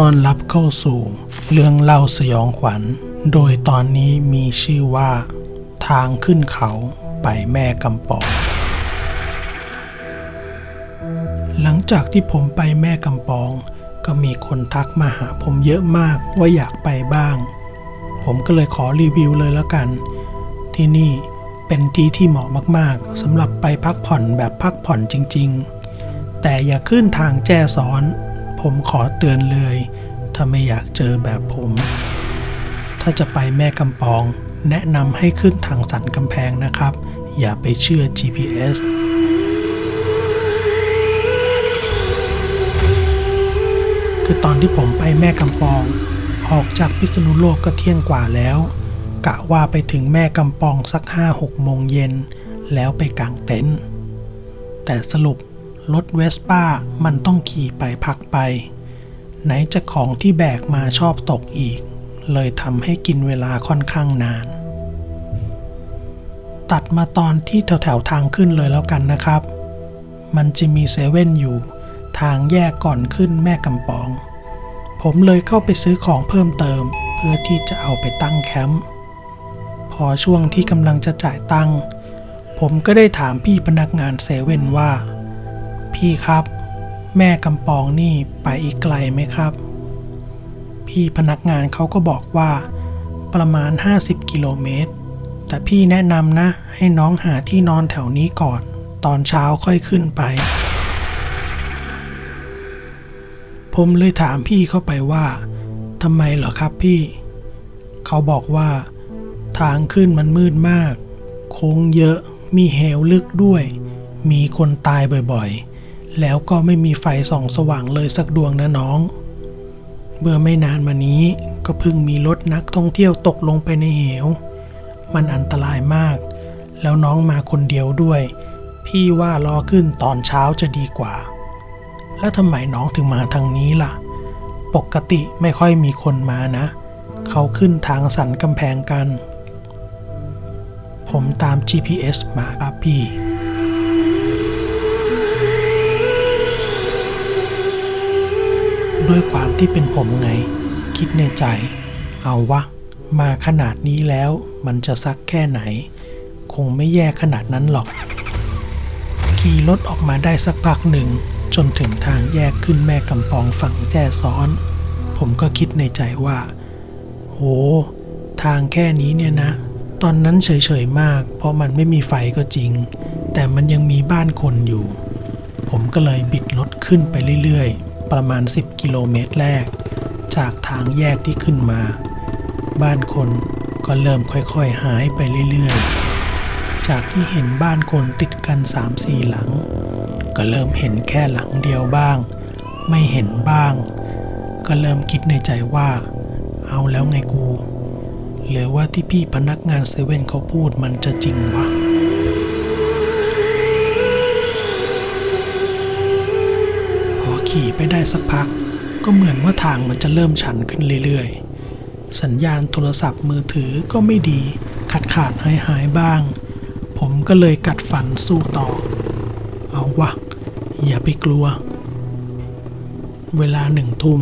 ต้อนรับเข้าสู่ เรื่องเล่าสยองขวัญ โดยตอนนี้มีชื่อว่า ทางขึ้นเขาไปแม่กำปองหลังจากที่ผมไปแม่กำปอง ก็มีคนทักมาหาผมเยอะมากว่าอยากไปบ้าง ผมก็เลยขอรีวิวเลยแล้วกัน ที่นี่เป็นที่ที่เหมาะมากๆสำหรับไปพักผ่อนแบบพักผ่อนจริง ๆ แต่อย่าขึ้นทางแจ้ซ้อน ผมขอเตือนเลย ถ้าไม่อยากเจอแบบผม ถ้าจะไปแม่กำปอง แนะนำให้ขึ้นทางสันกำแพงนะครับ อย่าไปเชื่อ GPS คือตอนที่ผมไปแม่กำปอง ออกจากพิษณุโลกก็เที่ยงกว่าแล้ว กะว่าไปถึงแม่กำปองสักห้าหกโมงเย็น แล้วไปกางเต็นท์แต่สรุป รถเวสป้ามันต้องขี่ไปพักไป ไหนจะของที่แบกมาชอบตกอีก เลยทำให้กินเวลาค่อนข้างนาน ตัดมาตอนที่แถวแถวๆทางขึ้นเลยแล้วกันนะครับ มันจะมีเซเว่นอยู่ ทางแยกก่อนขึ้นแม่กำปอง ผมเลยเข้าไปซื้อของเพิ่มเติม เพื่อที่จะเอาไปตั้งแคมป์พอช่วงที่กำลังจะจ่ายตังค์ผมก็ได้ถามพี่พนักงานเซเว่นว่า พี่ครับ แม่กำปองนี่ไปอีกไกลไหมครับ พี่พนักงานเขาก็บอกว่า ประมาณ 50 กิโลเมตร แต่พี่แนะนำนะ ให้น้องหาที่นอนแถวนี้ก่อน ตอนเช้าค่อยขึ้นไป ผมเลยถามพี่เข้าไปว่าทำไมเหรอครับพี่ เขาบอกว่า ทางขึ้นมันมืดมาก โค้งเยอะมีเหวลึกด้วย มีคนตายบ่อยๆ แล้วก็ไม่มีไฟส่องสว่างเลยสักดวงนะน้อง เมื่อไม่นานมานี้ก็เพิ่งมีรถนักท่องเที่ยวตกลงไปในเหว มันอันตรายมาก แล้วน้องมาคนเดียวด้วย พี่ว่ารอขึ้นตอนเช้าจะดีกว่า แล้วทำไมน้องถึงมาทางนี้ล่ะ ปกติไม่ค่อยมีคนมานะ เขาขึ้นทางสันกำแพงกัน ผมตาม GPS มาครับพี่ ด้วยความที่เป็นผมไง คิดในใจ เอาวะ มาขนาดนี้แล้วมันจะซักแค่ไหน คงไม่แย่ขนาดนั้นหรอก ขี่รถออกมาได้สักพักหนึ่ง จนถึงทางแยกขึ้นแม่กำปองฝั่งแจ้ซ้อน ผมก็คิดในใจว่า โห ทางแค่นี้เนี่ยนะ ตอนนั้นเฉยๆมาก เพราะมันไม่มีไฟก็จริง แต่มันยังมีบ้านคนอยู่ ผมก็เลยบิดรถขึ้นไปเรื่อยๆ ประมาณ 10 กิโลเมตรแรก จากทางแยกที่ขึ้นมา บ้านคนก็เริ่มค่อยๆหายไปเรื่อยๆ จากที่เห็นบ้านคนติดกัน 3-4 หลัง ก็เริ่มเห็นแค่หลังเดียวบ้าง ไม่เห็นบ้าง ก็เริ่มคิดในใจว่า เอาแล้วไงกู หรือว่าที่พี่พนักงานเซเว่นเขาพูดมันจะจริงวะ ขี่ไปได้สักพัก ก็เหมือนว่าทางมันจะเริ่มชันขึ้นเรื่อยๆ สัญญาณโทรศัพท์มือถือก็ไม่ดี ขาดขาดหายหายบ้าง ผมก็เลยกัดฟันสู้ต่อ เอาวะ อย่าไปกลัว เวลาหนึ่งทุ่ม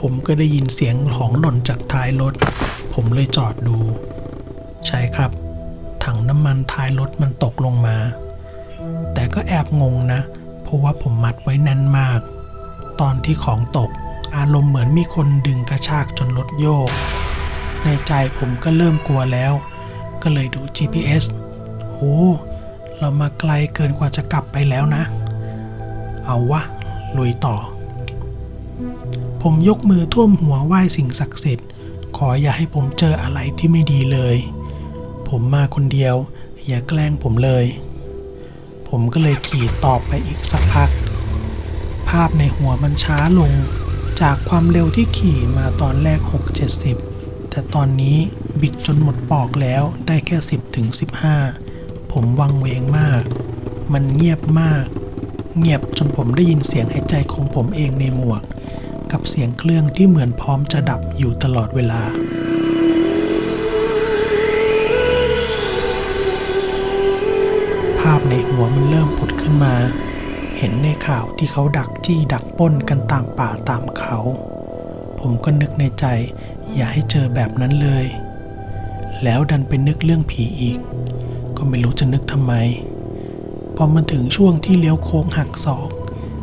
ผมก็ได้ยินเสียงของหล่นจากท้ายรถ ผมเลยจอดดู ใช่ครับ ถังน้ำมันท้ายรถมันตกลงมา แต่ก็แอบงงนะเพราะว่าผมมัดไว้แน่นมาก ตอนที่ของตก อารมณ์เหมือนมีคนดึงกระชากจนรถโยก ในใจผมก็เริ่มกลัวแล้ว ก็เลยดู GPS โอ้เรามาไกลเกินกว่าจะกลับไปแล้วนะ เอาวะลุยต่อ ผมยกมือท่วมหัวไหว้สิ่งศักดิ์สิทธิ์ ขออย่าให้ผมเจออะไรที่ไม่ดีเลย ผมมาคนเดียว อย่าแกล้งผมเลย ผมก็เลยขี่ต่อไปอีกสักพัก ภาพในหัวมันช้าลง จากความเร็วที่ขี่มาตอนแรก 6-70 แต่ตอนนี้บิดจนหมดปอกแล้วได้แค่ 10ถึง15 ผมวังเวงมาก มันเงียบมาก เงียบจนผมได้ยินเสียงหายใจของผมเองในหมวก กับเสียงเครื่องที่เหมือนพร้อมจะดับอยู่ตลอดเวลาภาพในหัวมันเริ่มผุดขึ้นมา เห็นในข่าวที่เขาดักจี้ดักป้นกันตามป่าตามเขา ผมก็นึกในใจ อย่าให้เจอแบบนั้นเลย แล้วดันไปนึกเรื่องผีอีก ก็ไม่รู้จะนึกทำไม พอมาถึงช่วงที่เลี้ยวโค้งหักศอก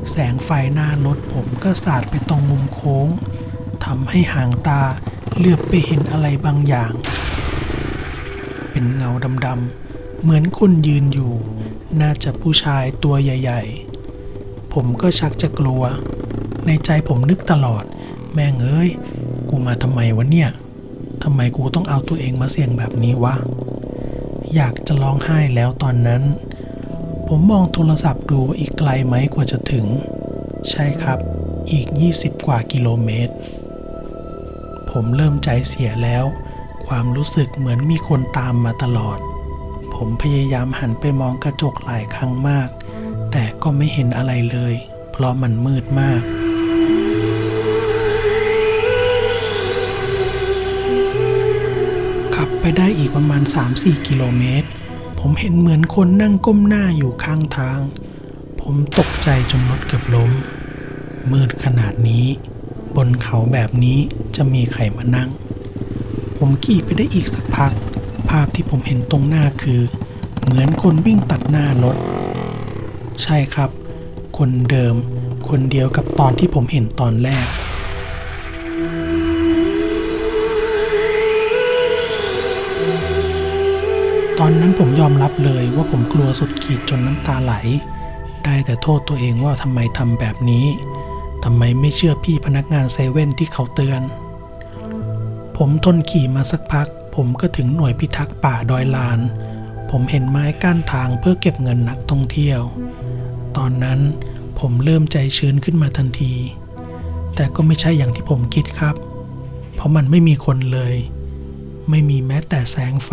แสงไฟหน้ารถผมก็สาดไปตรงมุมโค้งทำให้หางตาเหลือบไปเห็นอะไรบางอย่าง เป็นเงาดำๆเหมือนคนยืนอยู่ น่าจะผู้ชายตัวใหญ่ ๆ ผมก็ชักจะกลัว ในใจผมนึกตลอด แม่งเอ้ย กูมาทำไมวะเนี่ยทำไมกูต้องเอาตัวเองมาเสี่ยงแบบนี้วะ อยากจะร้องไห้แล้วตอนนั้น ผมมองโทรศัพท์ดูว่าอีกไกลไหมกว่าจะถึง ใช่ครับ อีก 20 กว่ากิโลเมตร ผมเริ่มใจเสียแล้ว ความรู้สึกเหมือนมีคนตามมาตลอด ผมพยายามหันไปมองกระจกหลายครั้งมาก แต่ก็ไม่เห็นอะไรเลย เพราะมันมืดมากขับไปได้อีกประมาณ 3-4 กิโลเมตร ผมเห็นเหมือนคนนั่งก้มหน้าอยู่ข้างทาง ผมตกใจจนรถเกือบล้ม มืดขนาดนี้ บนเขาแบบนี้จะมีใครมานั่ง ผมขี่ไปได้อีกสักพัก ภาพที่ผมเห็นตรงหน้าคือ เหมือนคนวิ่งตัดหน้ารถ ใช่ครับ คนเดิม คนเดียวกับตอนที่ผมเห็นตอนแรก ตอนนั้นผมยอมรับเลยว่าผมกลัวสุดขีดจนน้ำตาไหล ได้แต่โทษตัวเองว่าทำไมทำแบบนี้ทำไมไม่เชื่อพี่พนักงานเซเว่นที่เขาเตือน ผมทนขี่มาสักพัก ผมก็ถึงหน่วยพิทักษ์ป่าดอยลาน ผมเห็นไม้กั้นทางเพื่อเก็บเงินนักท่องเที่ยว ตอนนั้นผมเริ่มใจชื้นขึ้นมาทันที แต่ก็ไม่ใช่อย่างที่ผมคิดครับ เพราะมันไม่มีคนเลย ไม่มีแม้แต่แสงไฟ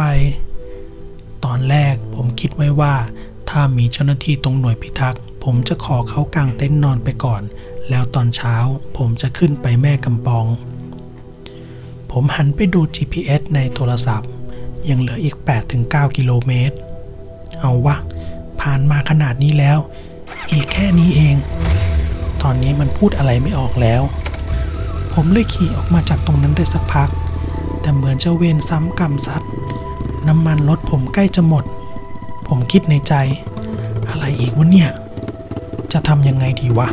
ตอนแรกผมคิดไว้ว่า ถ้ามีเจ้าหน้าที่ตรงหน่วยพิทักษ์ ผมจะขอเขากางเต็นท์นอนไปก่อน แล้วตอนเช้าผมจะขึ้นไปแม่กำปอง ผมหันไปดู GPS ในโทรศัพท์ ยังเหลืออีก 8-9 กิโลเมตร เอาวะ ผ่านมาขนาดนี้แล้ว อีกแค่นี้เอง ตอนนี้มันพูดอะไรไม่ออกแล้ว ผมเลยขี่ออกมาจากตรงนั้นได้สักพัก แต่เหมือนจะเวรซ้ำกรรมซัดน้ำมันรถผมใกล้จะหมด ผมคิดในใจ อะไรอีกวะเนี่ย จะทำยังไงดีวะ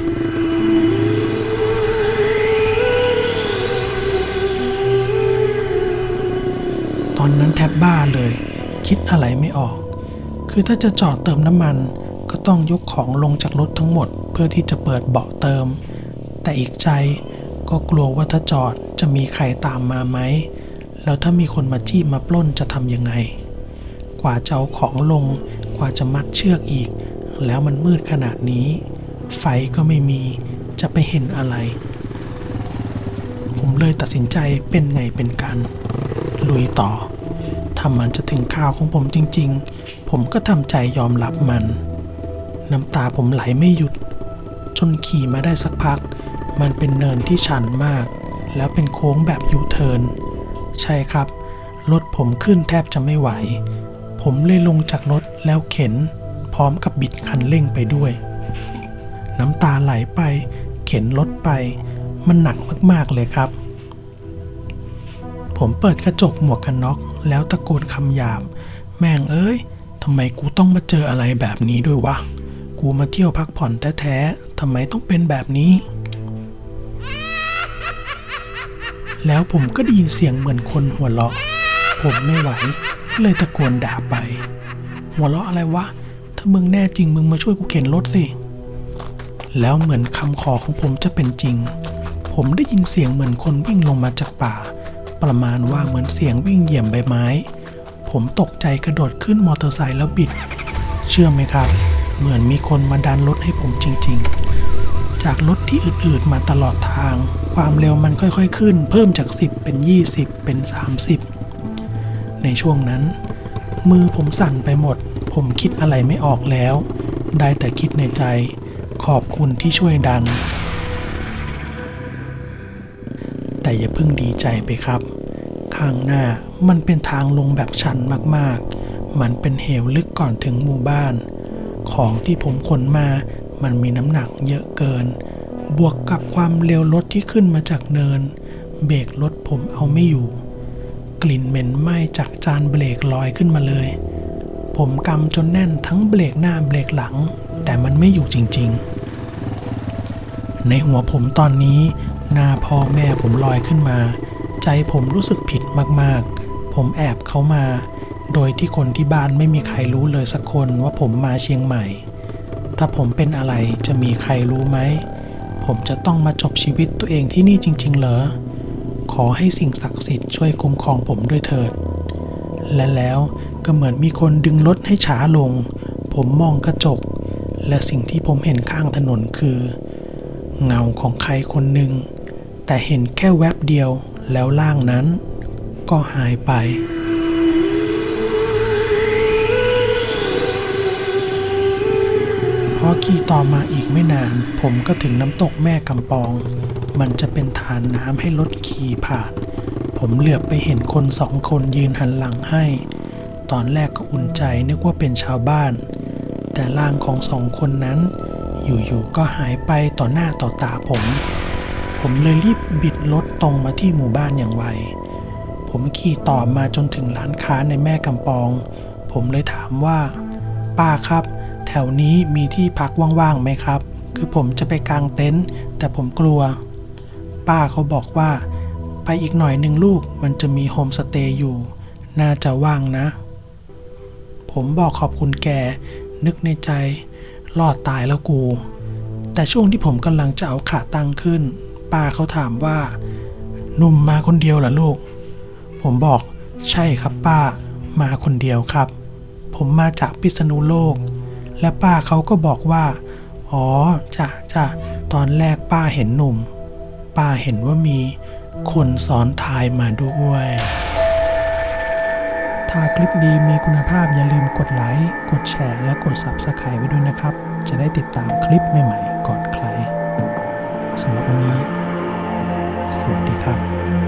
ตอนนั้นแทบบ้าเลย คิดอะไรไม่ออก คือถ้าจะจอดเติมน้ำมัน ก็ต้องยกของลงจากรถทั้งหมด เพื่อที่จะเปิดเบาะเติม แต่อีกใจก็กลัวว่าถ้าจอดจะมีใครตามมาไหม แล้วถ้ามีคนมาจี้มาปล้นจะทำยังไง กว่าจะเอาของลง กว่าจะมัดเชือกอีก แล้วมันมืดขนาดนี้ ไฟก็ไม่มีจะไปเห็นอะไร ผมเลยตัดสินใจเป็นไงเป็นกันลุยต่อถ้ามันจะถึงข่าวของผมจริง ๆ ผมก็ทำใจยอมรับมัน น้ำตาผมไหลไม่หยุด จนขี่มาได้สักพัก มันเป็นเนินที่ชันมาก แล้วเป็นโค้งแบบยูเทิร์นใช่ครับ รถผมขึ้นแทบจะไม่ไหว ผมเลยลงจากรถแล้วเข็น พร้อมกับบิดคันเร่งไปด้วย น้ำตาไหลไป เข็นรถไป มันหนักมากๆเลยครับ ผมเปิดกระจกหมวกกันน็อก แล้วตะโกนคำหยาบ แม่งเอ้ยทำไมกูต้องมาเจออะไรแบบนี้ด้วยวะ กูมาเที่ยวพักผ่อนแท้ๆทำไมต้องเป็นแบบนี้ แล้วผมก็ได้ยินเสียงเหมือนคนหัวเราะ ผมไม่ไหว เลยตะโกนด่าไป หัวเราะอะไรวะ ถ้ามึงแน่จริงมึงมาช่วยกูเข็นรถสิ แล้วเหมือนคำขอของผมจะเป็นจริง ผมได้ยินเสียงเหมือนคนวิ่งลงมาจากป่า ประมาณว่าเหมือนเสียงวิ่งเหยียบใบไม้ ผมตกใจกระโดดขึ้นมอเตอร์ไซค์แล้วบิด เชื่อไหมครับ เหมือนมีคนมาดันรถให้ผมจริง ๆ จากรถที่อืดๆมาตลอดทาง ความเร็วมันค่อยๆขึ้น เพิ่มจาก 10 เป็น 20 เป็น 30 ในช่วงนั้น มือผมสั่นไปหมด ผมคิดอะไรไม่ออกแล้ว ได้แต่คิดในใจ ขอบคุณที่ช่วยดัน แต่อย่าเพิ่งดีใจไปครับ ข้างหน้ามันเป็นทางลงแบบชันมากๆ มันเป็นเหวลึกก่อนถึงหมู่บ้าน ของที่ผมขนมามันมีน้ำหนักเยอะเกิน บวกกับความเร็วรถที่ขึ้นมาจากเนิน เบรกรถผมเอาไม่อยู่ กลิ่นเหม็นไหม้จากจานเบรกลอยขึ้นมาเลย ผมกำจนแน่นทั้งเบรกหน้าเบรกหลัง แต่มันไม่อยู่จริง ๆ ในหัวผมตอนนี้ หน้าพ่อแม่ผมลอยขึ้นมา ใจผมรู้สึกผิดมากๆ ผมแอบเขามา โดยที่คนที่บ้านไม่มีใครรู้เลยสักคนว่าผมมาเชียงใหม่ ถ้าผมเป็นอะไรจะมีใครรู้ไหม ผมจะต้องมาจบชีวิตตัวเองที่นี่จริง ๆ เหรอ ขอให้สิ่งศักดิ์สิทธิ์ช่วยคุ้มครองผมด้วยเถิด และแล้วก็เหมือนมีคนดึงรถให้ช้าลง ผมมองกระจก และสิ่งที่ผมเห็นข้างถนนคือ เงาของใครคนหนึ่งแต่เห็นแค่แวบเดียวแล้วร่างนั้น ก็หายไป พอขี่ต่อมาอีกไม่นาน ผมก็ถึงน้ำตกแม่กำปอง มันจะเป็นฐานน้ำให้รถขี่ผ่าน ผมเหลือบไปเห็นคนสองคนยืนหันหลังให้ ตอนแรกก็อุ่นใจนึกว่าเป็นชาวบ้าน แต่ร่างของสองคนนั้น อยู่ๆก็หายไปต่อหน้าต่อตาผม ผมเลยรีบบิดรถตรงมาที่หมู่บ้านอย่างไว ผมขี่ต่อมาจนถึงร้านค้าในแม่กำปอง ผมเลยถามว่า ป้าครับ แถวนี้มีที่พักว่างๆไหมครับ คือผมจะไปกางเต็นท์แต่ผมกลัว ป้าเขาบอกว่า ไปอีกหน่อยหนึ่งลูกมันจะมีโฮมสเตย์อยู่ น่าจะว่างนะ ผมบอกขอบคุณแก นึกในใจ รอดตายแล้วกู แต่ช่วงที่ผมกำลังจะเอาขาตั้งขึ้น ป้าเขาถามว่า หนุ่มมาคนเดียวเหรอลูก ผมบอกใช่ครับป้า มาคนเดียวครับ ผมมาจากพิษณุโลก และป้าเขาก็บอกว่า อ๋อจ้ะจ้ะตอนแรกป้าเห็นหนุ่ม ป้าเห็นว่ามีคนซ้อนท้ายมาด้วย ถ้าคลิปดีมีคุณภาพอย่าลืมกดไลค์ กดแชร์ และกด Subscribe ไว้ด้วยนะครับ จะได้ติดตามคลิปใหม่ๆก่อนใครสำหรับวันนี้ สวัสดีครับ